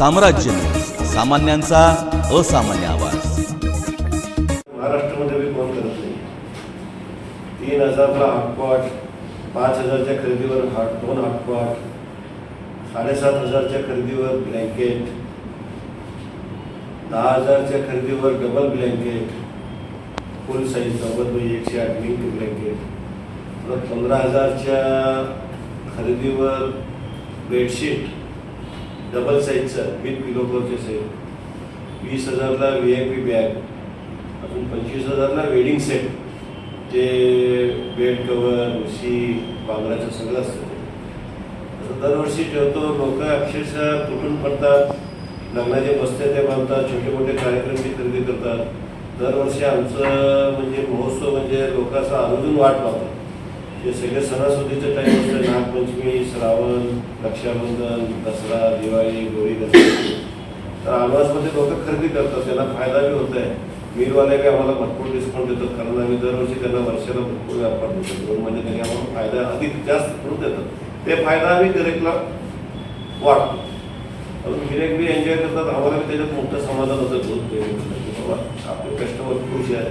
साम्राज्य सामान्यांचा असामान्य आवाज. महाराष्ट्रामध्ये मी कोण करत नाही? तीन हजारला हाटपॉट पाच हजारच्या खरेदीवर हाट दोन हाटपॉट साडेसात हजारच्या खरेदीवर ब्लँकेट दहा हजारच्या खरेदीवर डबल ब्लँकेट फुल साईज नव्वद म्हणजे एकशे आठ मिंक ब्लँकेट परत पंधरा हजारच्या खरेदीवर बेडशीट डबल साईजचं विथ पिलो कवरचे वीस हजारला व्ही आय पी बॅग अजून पंचवीस हजारला वेडिंग सेट जे बेड कवर उशी बांगड्याचं सगळं असतं ते. असं दरवर्षी जेवतो लोक अक्षरशः तुटून पडतात लग्नाचे बसते ते बांधतात छोटे मोठे कार्यक्रमची खरेदी करतात. दरवर्षी आमचं म्हणजे महोत्सव म्हणजे लोकांचा अजून वाट पाहतात. जे सगळे सणासुदीचं टाईम असतं पंचमी श्रावण रक्षाबंधन दसरा दिवाळी गोळी गणपती तर ॲडव्हान्समध्ये लोक खरेदी करतात त्यांना फायदा बी होत आहे मीरवाले बी आम्हाला भरपूर डिस्काउंट देतात कारण आम्ही दरवर्षी त्यांना वर्षाला भरपूर व्यापार देतो. दोन म्हणजे त्यांनी आम्हाला फायदा अधिक जास्त करून देतात. ते फायदा आम्ही गिरेकला वाटतो अजून गिरेक बी एन्जॉय करतात. आम्हाला बी त्याच्यात मोठं समाधान होतं. दूध बाबा आपले कस्टमर खुश आहे